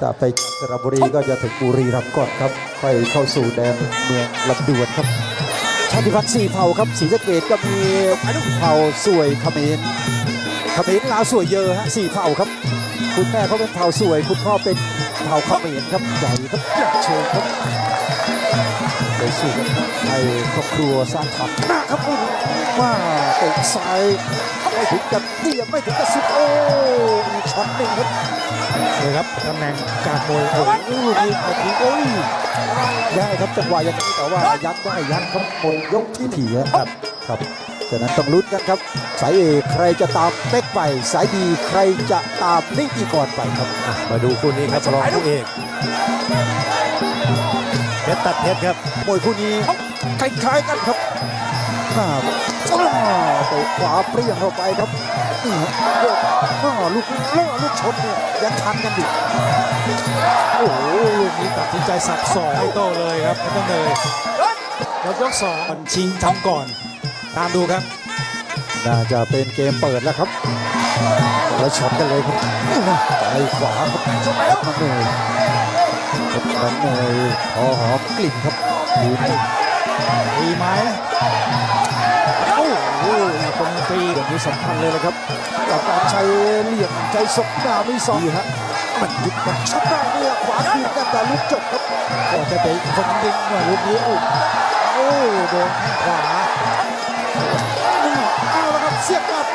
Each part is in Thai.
ถ้าไปสระบุรีก็จะถึงบุรีรัมย์ก่อนครับ ค่อยเข้าสู่แดนเมืองลำดวนครับ ชาติพันธุ์สี่เผ่าครับศรีสะเกดก็มีเผ่าสวยเขมรเขมรลาวสวยเยอะฮะสี่เผ่าครับ คุณแม่เขาเป็นเผ่าสวย คุณพ่อเป็นเผ่าเขมรครับใหญ่ครับใหญ่เชิงครับไปสู่กันให้ครอบครัวสร้างฐานะครับอุ้ยว่าเตะซ้าย ไม่ถึงกับเตียไม่ถึงกับสุดโอ้อีกช็อตหนึ่งครับเลยครับตำแหน่งการมวยโอ้โหลูกนี้เอาทิโอ้ยได้ครับจังหวะอย่างนี้แต่ว่ายัดได้ยัดครับหมดยกที่ถี่ครับครับฉะนั้นต้องลุ้นกันครับ สายเอกใครจะตามเป๊กไป สายดีใครจะตามนิติกรไปครับ มาดูคู่นี้ครับรองคู่เอกเพชรตัดเพชรครับมวยคู่นี้คล้ายๆกันครับ อ่าอ่าเตะขวาเปรี้ยงเข้าไปครับนี่ฮะโยกอ่าลูกเล่อลูกชนเนี่ยยังทันกันอยู่โอ้โหลูกนี้ตัดสินใจสับสองไม่โต้เลยครับไม่ต้องเลยยกยกสองมันชิงทำก่อน ตามดูครับน่าจะเป็นเกมเปิดแล้วครับ แล้วช็อตกันเลยครับไปขวาครับน้องเนยน้องเนยพอหอมกลิ่นครับดีมากดีไหมโอ้โห ตรงตีอย่างนี้สำคัญเลยนะครับกับการใช้เหลี่ยมใจสกดามีสองฮะมันยุบกันช็อตได้เนี่ยขวาคืนกันแต่ลูกจบครับก็จะเป็นคนดึงว่าลูกนี้โอ้โอ้โดนแข้งขวานี่เอาละครับเสียบกัน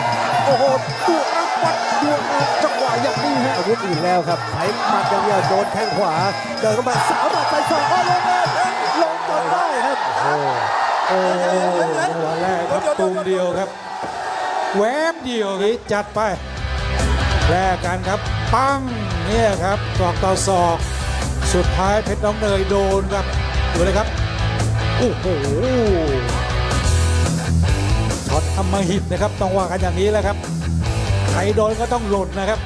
โอ้โหตัวอัพวัดดวงอัพจังหวะอย่างนี้ฮะอาวุธอื่นแล้วครับไถหมัดอย่างเดียวโดนแข้งขวา เดินเข้ามาสาวหมัดใส่ศอกอ้อลงเลยลงจนได้ครับโอ้โอ้หัวแรกครับตูมเดียวครับ แหวบเดียวนี้จัดไปแลกกันครับ ปั้งเนี่ยครับศอกต่อศอก สุดท้ายเพชรน้องเนยโดนครับดูเลยครับโอ้โหช็อตอมหิตนะครับ ต้องว่ากันอย่างนี้แหละครับ ใครโดนก็ต้องหล่นนะครับ